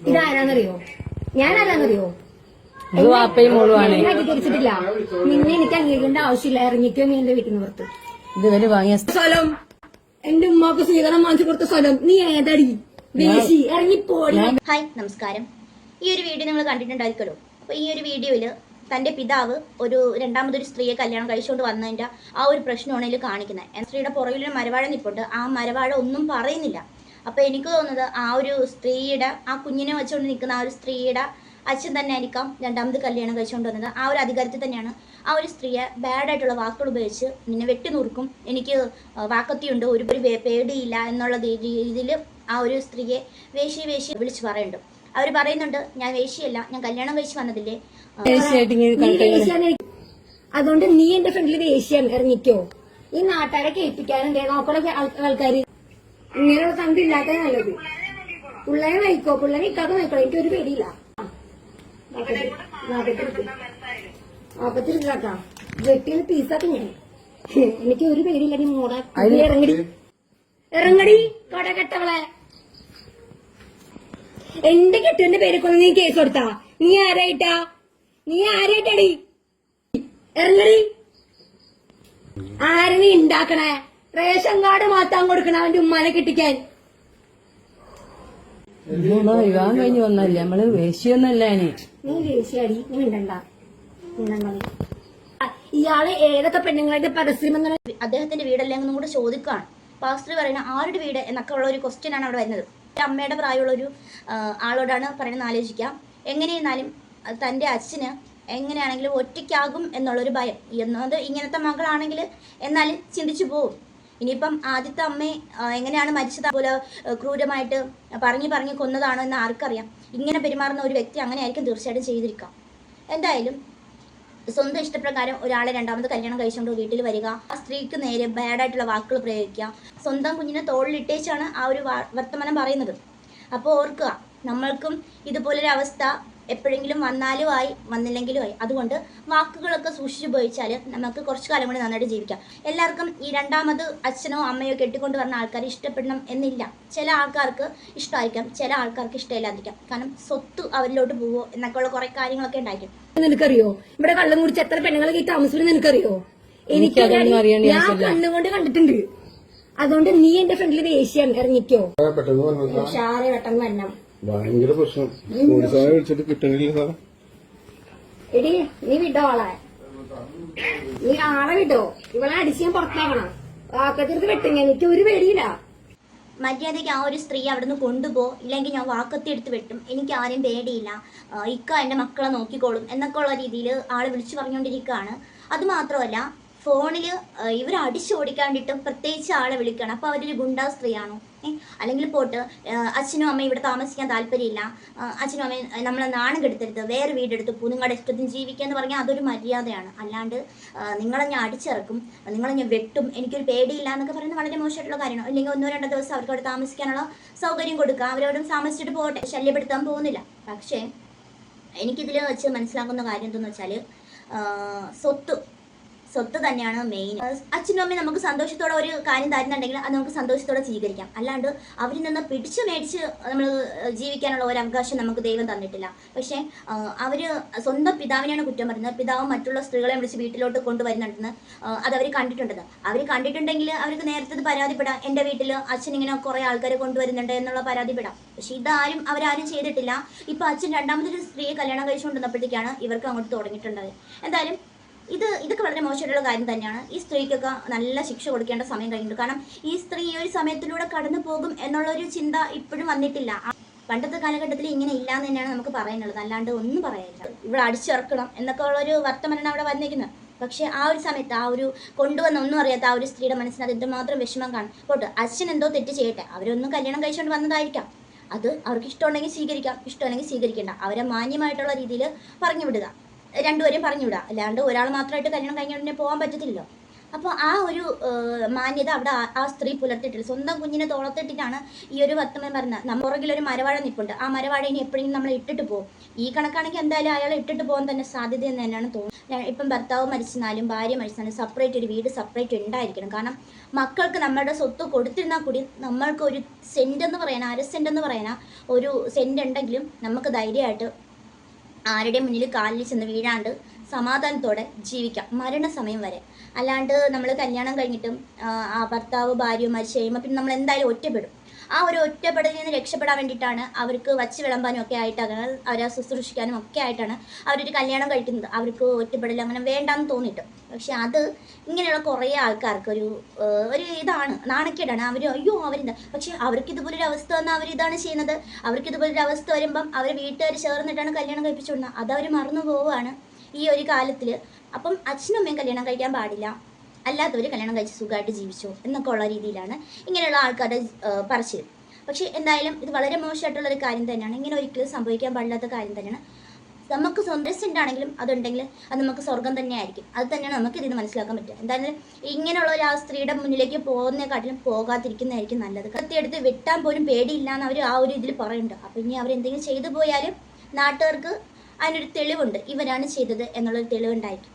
ഇതാരാന്നറിയോ? ഞാനാരാന്നറിയോ? ഇത് വാപ്പയും മോളുമാണ് എന്നെ അംഗീകരിച്ചിട്ടില്ല നിന്നെ എനിക്ക് അംഗീകരിക്കേണ്ട ആവശ്യമില്ല. ഇറങ്ങിക്കോ നീ എന്റെ വീട്ടിൽ നിന്ന് പുറത്ത് വാങ്ങിയ സ്ഥലം എന്റെ ഉമ്മാക്ക് സ്വീകരണം വാങ്ങിച്ചു കൊടുത്ത സ്ഥലം നീ ഏതടി? ദേശി. ഇറങ്ങിപ്പോടി ഹായ് നമസ്കാരം. ഈ ഒരു വീഡിയോ നിങ്ങൾ കണ്ടിട്ടുണ്ടായിരിക്കല്ലോ അപ്പൊ ഈ ഒരു വീഡിയോയിൽ തന്റെ പിതാവ് ഒരു രണ്ടാമതൊരു സ്ത്രീയെ കല്യാണം കഴിച്ചുകൊണ്ട് വന്നതിന്റെ ആ ഒരു പ്രശ്നമാണ് ഇതിൽ കാണിക്കുന്നത്. സ്ത്രീയുടെ പുറകിലൊരു മരവാഴ നിപ്പുണ്ട്. ആ മരവാഴ ഒന്നും പറയുന്നില്ല. അപ്പോൾ എനിക്ക് തോന്നുന്നത് ആ ഒരു സ്ത്രീയുടെ ആ കുഞ്ഞിനെ വെച്ചുകൊണ്ട് നിൽക്കുന്ന ആ ഒരു സ്ത്രീയുടെ അച്ഛൻ തന്നെ ആയിരിക്കാം രണ്ടാമത് കല്യാണം കഴിച്ചുകൊണ്ട് വന്നത്. ആ ഒരു അധികാരത്തിൽ തന്നെയാണ് ആ ഒരു സ്ത്രീയെ ബാഡായിട്ടുള്ള വാക്കുകൾ ഉപയോഗിച്ച് നിന്നെ വെട്ടി നുറുക്കും. എനിക്ക് വാക്കത്തിയുണ്ട്. ഒരു പേടിയില്ല എന്നുള്ള രീതിയിൽ ആ ഒരു സ്ത്രീയെ വേശി വേശി വിളിച്ച് പറയുന്നുണ്ട്. അവർ പറയുന്നുണ്ട് ഞാൻ വേശിയല്ല ഞാൻ കല്യാണം കഴിച്ച് വന്നതില്ലേ? അതുകൊണ്ട് നീ എന്റെ ഫ്രണ്ടിൽ ദേശീയാണ് ഇറങ്ങിക്കോ. ഈ നാട്ടുകാരെ കേൾപ്പിക്കാനും നോക്കണ ആൾക്കാര് ഇങ്ങനെയുള്ള തണ്ട് ഇല്ലാത്ത നല്ലത്. പിള്ളേരെ നയിക്കോ? പിള്ളേരെ ഇക്കാതെ നയിക്കോ എനിക്ക് ഒരു പേടിയില്ല. നാപ്പത്തിരിക്കാ വെട്ടിയിൽ പീസാക്കി ഞാൻ. എനിക്ക് ഒരു പേടിയില്ല. നീ മോടെ ഇറങ്ങടി. ഇറങ്ങടി കട കെട്ടവളെ. എന്റെ കെട്ടുവിന്റെ പേര് കൊണ്ട് നീ കേസ് കൊടുത്താ? നീ ആരായിട്ടാ? നീ ആരായിട്ടടി? ഇറങ്ങടി. ആരെ നീ ഉണ്ടാക്കണേ റേഷൻ കാർഡ് മാറ്റാൻ കൊടുക്കണം അവന്റെ ഉമ്മാനെ കിട്ടിക്കാൻ. വിവാഹം കഴിഞ്ഞ് വന്നല്ലേ നമ്മൾ വേശ്യൊന്നല്ല നീ ദേഷ്യാടി നീ. ഇയാൾ ഏതൊക്കെ പെണ്ണുങ്ങളായിട്ട് പരസ്യം എന്ന അദ്ദേഹത്തിന്റെ വീടല്ലേ എന്നും കൂടെ ചോദിക്കുകയാണ് പാസ്റ്റർ പറയുന്ന ആരുടെ വീട് എന്നൊക്കെ ഉള്ള ഒരു ക്വസ്റ്റ്യൻ ആണ് അവിടെ വരുന്നത്. അമ്മയുടെ പ്രായമുള്ള ഒരു ആളോടാണ് പറയുന്നത് ആലോചിക്കാം. എങ്ങനെയെന്നാലും തന്റെ തന്റെ അച്ഛന് എങ്ങനെയാണെങ്കിലും ഒറ്റയ്ക്കാകും എന്നുള്ളൊരു ഭയം. എന്നത് ഇങ്ങനത്തെ മകളാണെങ്കിൽ എന്നാലും ചിന്തിച്ചു പോകും ഇനിയിപ്പം ആദ്യത്തെ അമ്മ എങ്ങനെയാണ് മരിച്ചത്? അതുപോലെ ക്രൂരമായിട്ട് പറഞ്ഞു പറഞ്ഞു കൊന്നതാണോ എന്ന് ആർക്കറിയാം. ഇങ്ങനെ പെരുമാറുന്ന ഒരു വ്യക്തി അങ്ങനെ ആയിരിക്കും തീർച്ചയായിട്ടും ചെയ്തിരിക്കാം എന്തായാലും സ്വന്തം ഇഷ്ടപ്രകാരം ഒരാളെ രണ്ടാമത് കല്യാണം കഴിച്ചുകൊണ്ട് വീട്ടിൽ വരിക ആ സ്ത്രീക്ക് നേരെ ബാഡായിട്ടുള്ള വാക്കുകൾ പ്രയോഗിക്കുക സ്വന്തം കുഞ്ഞിനെ തോളിലിട്ടേച്ചാണ് ആ ഒരു വർത്തമാനം പറയുന്നത്. അപ്പോൾ ഓർക്കുക നമ്മൾക്കും ഇതുപോലൊരു അവസ്ഥ എപ്പോഴെങ്കിലും വന്നാലും ആയി വന്നില്ലെങ്കിലും ആയി. അതുകൊണ്ട് വാക്കുകളൊക്കെ സൂക്ഷിച്ച് ഉപയോഗിച്ചാൽ നമുക്ക് കുറച്ച് കാലം കൂടി നന്നായിട്ട് ജീവിക്കാം. എല്ലാവർക്കും ഈ രണ്ടാമത് അച്ഛനോ അമ്മയോ കെട്ടിക്കൊണ്ട് വരുന്ന ആൾക്കാരെ ഇഷ്ടപ്പെടണം എന്നില്ല. ചില ആൾക്കാർക്ക് ഇഷ്ടമായിരിക്കാം ചില ആൾക്കാർക്ക് ഇഷ്ടമില്ലാതിരിക്കാം. കാരണം സ്വത്ത് അവരിലോട്ട് പോവോ എന്നൊക്കെയുള്ള കുറെ കാര്യങ്ങളൊക്കെ ഉണ്ടായിരിക്കും. നിനക്കറിയോ? ഇവിടെ കള്ളം കുടിച്ച് എത്ര പെണ്ണുങ്ങളൊക്കെ ഈ താമസിക്കുന്നത് നിനക്കറിയോ? എനിക്ക് ഞാൻ കണ്ണുകൊണ്ട് കണ്ടിട്ടുണ്ട്. അതുകൊണ്ട് നീ എന്റെ ഫ്രണ്ടിൽ ദേഷ്യം ഇറങ്ങിക്കോ. പെട്ടെന്ന് വരണം. ഭയങ്കര പ്രശ്നം. വിളിച്ചിട്ട് കിട്ടണില്ല സാറേ. എടി നീ വിട്ടോ ആളെ? നീ ആളെ വിടോ ഇവളെ അടിച്ച് ഞാൻ പുറത്താക്കണം. വാക്കത്തിരുത്ത് വെട്ടിങ്ങ എനിക്ക് ഒരു പേടിയില്ല. മര്യാദയ്ക്ക് ആ ഒരു സ്ത്രീ അവിടുന്ന് കൊണ്ടുപോ. ഇല്ലെങ്കിൽ ഞാൻ വാക്കത്തി എടുത്ത് വെട്ടും. എനിക്ക് ആരും പേടിയില്ല. ഇക്ക എന്റെ മക്കളെ നോക്കിക്കോളും എന്നൊക്കെ ഉള്ള രീതിയിൽ ആൾ വിളിച്ചു പറഞ്ഞുകൊണ്ടിരിക്കുകയാണ്. അത് മാത്രമല്ല ഫോണിൽ ഇവർ അടിച്ചോടിക്കാണ്ടിട്ട് പ്രത്യേകിച്ച് ആളെ വിളിക്കണം അപ്പോൾ അവരൊരു ഗുണ്ടാ സ്ത്രീയാണോ? അല്ലെങ്കിൽ പോട്ട് അച്ഛനും അമ്മയും ഇവിടെ താമസിക്കാൻ താല്പര്യമില്ല. അച്ഛനും അമ്മയും നമ്മളെ നാണം കെടുത്തരുത്. വേറെ വീടെടുത്ത് പോ. നിങ്ങളുടെ ഇഷ്ടത്തിന് ജീവിക്കുക എന്ന് പറഞ്ഞാൽ അതൊരു മര്യാദയാണ്. അല്ലാണ്ട് നിങ്ങളെ ഞാൻ അടിച്ചിറക്കും. നിങ്ങളെ ഞാൻ വെട്ടും. എനിക്കൊരു പേടിയില്ല എന്നൊക്കെ പറയുന്നത് വളരെ മോശമായിട്ടുള്ള കാര്യമാണ്. അല്ലെങ്കിൽ ഒന്നോ രണ്ടോ ദിവസം അവർക്ക് അവിടെ താമസിക്കാനുള്ള സൗകര്യം കൊടുക്കുക അവരോടും താമസിച്ചിട്ട് പോകട്ടെ. ശല്യപ്പെടുത്താൻ പോകുന്നില്ല. പക്ഷേ എനിക്കിതിൽ വെച്ച് മനസ്സിലാക്കുന്ന കാര്യം എന്തെന്ന് വെച്ചാൽ സ്വത്ത് സ്വത്ത് തന്നെയാണ് മെയിൻ അച്ഛനും അമ്മയും നമുക്ക് സന്തോഷത്തോടെ ഒരു കാര്യം തരുന്നുണ്ടെങ്കിൽ അത് നമുക്ക് സന്തോഷത്തോടെ സ്വീകരിക്കാം. അല്ലാണ്ട് അവരിൽ നിന്ന് പിടിച്ചു മേടിച്ച് നമ്മൾ ജീവിക്കാനുള്ള ഒരു അവകാശം നമുക്ക് ദൈവം തന്നിട്ടില്ല. പക്ഷേ അവർ സ്വന്തം പിതാവിനെയാണ് കുറ്റം പറയുന്നത്. പിതാവ് മറ്റുള്ള സ്ത്രീകളെ വിളിച്ച് വീട്ടിലോട്ട് കൊണ്ടുവരുന്നുണ്ടെന്ന് അത് അവർ കണ്ടിട്ടുണ്ടെന്ന് അവർ കണ്ടിട്ടുണ്ടെങ്കിൽ അവർക്ക് നേരത്തെ പരാതിപ്പെടാം. എന്റെ വീട്ടിൽ അച്ഛൻ ഇങ്ങനെ കുറേ ആൾക്കാരെ കൊണ്ടുവരുന്നുണ്ട് എന്നുള്ള പരാതിപ്പെടാം. പക്ഷെ ഇതാരും അവരാരും ചെയ്തിട്ടില്ല. ഇപ്പം അച്ഛൻ രണ്ടാമതൊരു സ്ത്രീയെ കല്യാണം കഴിച്ചുകൊണ്ടിരുന്നപ്പോഴത്തേക്കാണ് ഇവർക്ക് അങ്ങോട്ട് തുടങ്ങിയിട്ടുണ്ടായത് എന്തായാലും ഇത് ഇതൊക്കെ വളരെ മോശമായിട്ടുള്ള കാര്യം തന്നെയാണ്. ഈ സ്ത്രീക്കൊക്കെ നല്ല ശിക്ഷ കൊടുക്കേണ്ട സമയം കഴിഞ്ഞിട്ടുണ്ട്. കാരണം ഈ സ്ത്രീ ഒരു സമയത്തിലൂടെ കടന്നു പോകും എന്നുള്ള ഒരു ചിന്ത ഇപ്പോഴും വന്നിട്ടില്ല. പണ്ടത്തെ കാലഘട്ടത്തിൽ ഇങ്ങനെ ഇല്ല എന്ന് തന്നെയാണ് നമുക്ക് പറയാനുള്ളത്. അല്ലാണ്ട് ഒന്നും പറയാനില്ല. ഇവിടെ അടിച്ചിറക്കണം എന്നൊക്കെ ഉള്ള ഒരു വർത്തമാനാണ് അവിടെ വന്നിരിക്കുന്നത്. പക്ഷേ ആ ഒരു സമയത്ത് ആ ഒരു കൊണ്ടുവന്ന ഒന്നും അറിയാത്ത ആ ഒരു സ്ത്രീയുടെ മനസ്സിന് അത് എന്തുമാത്രം വിഷമം കാണും. പോട്ടെ അച്ഛൻ എന്തോ തെറ്റ് ചെയ്യട്ടെ. അവരൊന്നും കല്യാണം കഴിച്ചുകൊണ്ട് വന്നതായിരിക്കാം. അത് അവർക്ക് ഇഷ്ടമുണ്ടെങ്കിൽ സ്വീകരിക്കാം. ഇഷ്ടമല്ലെങ്കിൽ സ്വീകരിക്കേണ്ട. അവരെ മാന്യമായിട്ടുള്ള രീതിയിൽ പറഞ്ഞു വിടുക. രണ്ടുപേരെയും പറഞ്ഞു വിടുക അല്ലാണ്ട് ഒരാൾ മാത്രമായിട്ട് കല്യാണം കഴിഞ്ഞുടനെ പോകാൻ പറ്റത്തില്ലല്ലോ. അപ്പോൾ ആ ഒരു മാന്യത അവിടെ ആ- സ്ത്രീ പുലർത്തിയിട്ടില്ല സ്വന്തം കുഞ്ഞിനെ തോളത്തിട്ടിട്ടാണ് ഈ ഒരു വർത്തമാനം നമ്മുടെ നമ്മൾ ഒരു മരവാഴ നിൽപ്പുണ്ട് ആ മരവാഴ ഇനി എപ്പോഴെങ്കിലും നമ്മൾ ഇട്ടിട്ട് പോകും. ഈ കണക്കാണെങ്കിൽ എന്തായാലും അയാൾ ഇട്ടിട്ട് പോകാൻ തന്നെ സാധ്യത എന്ന് തന്നെയാണ് തോന്നുന്നത്. ഇപ്പം ഭർത്താവ് മരിച്ചെന്നാലും ഭാര്യ മരിച്ചാലും സെപ്പറേറ്റ് ഒരു വീട് സെപ്പറേറ്റ് ഉണ്ടായിരിക്കണം. കാരണം മക്കൾക്ക് നമ്മളുടെ സ്വത്ത് കൊടുത്തിരുന്നാൽ കൂടി നമ്മൾക്ക് ഒരു സെന്റ് എന്ന് പറയാനാ അര സെന്റ് എന്ന് പറയാനാ ഒരു സെന്റ് ഉണ്ടെങ്കിലും നമുക്ക് ധൈര്യമായിട്ട് ആരുടെ മുന്നിൽ കാലിൽ ചെന്ന് വീഴാണ്ട് സമാധാനത്തോടെ ജീവിക്കാം. മരണസമയം വരെ. അല്ലാണ്ട് നമ്മൾ കല്യാണം കഴിഞ്ഞിട്ടും ആ, ഭർത്താവ് ഭാര്യ മരിച്ചു കഴിയുമ്പോൾ പിന്നെ നമ്മൾ എന്തായാലും ഒറ്റപ്പെടും. ആ ഒരു ഒറ്റപ്പെടലിൽ നിന്ന് രക്ഷപ്പെടാൻ വേണ്ടിയിട്ടാണ് അവർക്ക് വച്ച് വിളമ്പാനും ഒക്കെ ആയിട്ടാണ് അവരെ ശുശ്രൂഷിക്കാനും ഒക്കെ ആയിട്ടാണ് അവരൊരു കല്യാണം കഴിക്കുന്നത്. അവർക്ക് ഒറ്റപ്പെടൽ അങ്ങനെ വേണ്ടാന്ന് തോന്നിയിട്ട്. പക്ഷെ അത് ഇങ്ങനെയുള്ള കുറേ ആൾക്കാർക്ക് ഒരു ഒരു ഇതാണ് നാണക്കേടാണ്. അവർ അയ്യോ അവരെന്താ പക്ഷെ അവർക്ക് ഇതുപോലൊരു അവസ്ഥ വന്നാൽ അവർ ഇതാണ് ചെയ്യുന്നത്. അവർക്ക് ഇതുപോലൊരു അവസ്ഥ വരുമ്പം അവർ വീട്ടുകാർ ചേർന്നിട്ടാണ് കല്യാണം കഴിപ്പിച്ചു വിടുന്നത് അതവർ മറന്നു പോവുകയാണ് ഈ ഒരു കാലത്തിൽ അപ്പം അച്ഛനും അമ്മയും കല്യാണം കഴിക്കാൻ പാടില്ല. അല്ലാത്തവർ കല്യാണം കഴിച്ച് സുഖമായിട്ട് ജീവിച്ചു എന്നൊക്കെ ഉള്ള രീതിയിലാണ് ഇങ്ങനെയുള്ള ആൾക്കാരുടെ പറച്ചിൽ പക്ഷേ എന്തായാലും ഇത് വളരെ മോശമായിട്ടുള്ള ഒരു കാര്യം തന്നെയാണ്. ഇങ്ങനെ ഒരിക്കലും സംഭവിക്കാൻ പാടില്ലാത്ത കാര്യം തന്നെയാണ്. നമുക്ക് സ്വന്തം ആണെങ്കിലും അതുണ്ടെങ്കിൽ അത് നമുക്ക് സ്വർഗം തന്നെയായിരിക്കും. അത് തന്നെയാണ് നമുക്ക് ഇതിന് മനസ്സിലാക്കാൻ പറ്റുക. എന്തായാലും ഇങ്ങനെയുള്ള ഒരു ആ സ്ത്രീയുടെ മുന്നിലേക്ക് പോകുന്നതിനെക്കാട്ടിലും പോകാതിരിക്കുന്നതായിരിക്കും നല്ലത്. കത്തിയെടുത്ത് വെട്ടാൻ പോലും പേടിയില്ല എന്ന് അവർ ആ ഒരു ഇതിൽ പറയുന്നുണ്ട്. അപ്പം ഇനി അവരെന്തെങ്കിലും ചെയ്തു പോയാലും നാട്ടുകാർക്ക് അതിനൊരു തെളിവുണ്ട്. ഇവരാണ് ചെയ്തത് എന്നുള്ളൊരു തെളിവുണ്ടായിരിക്കും.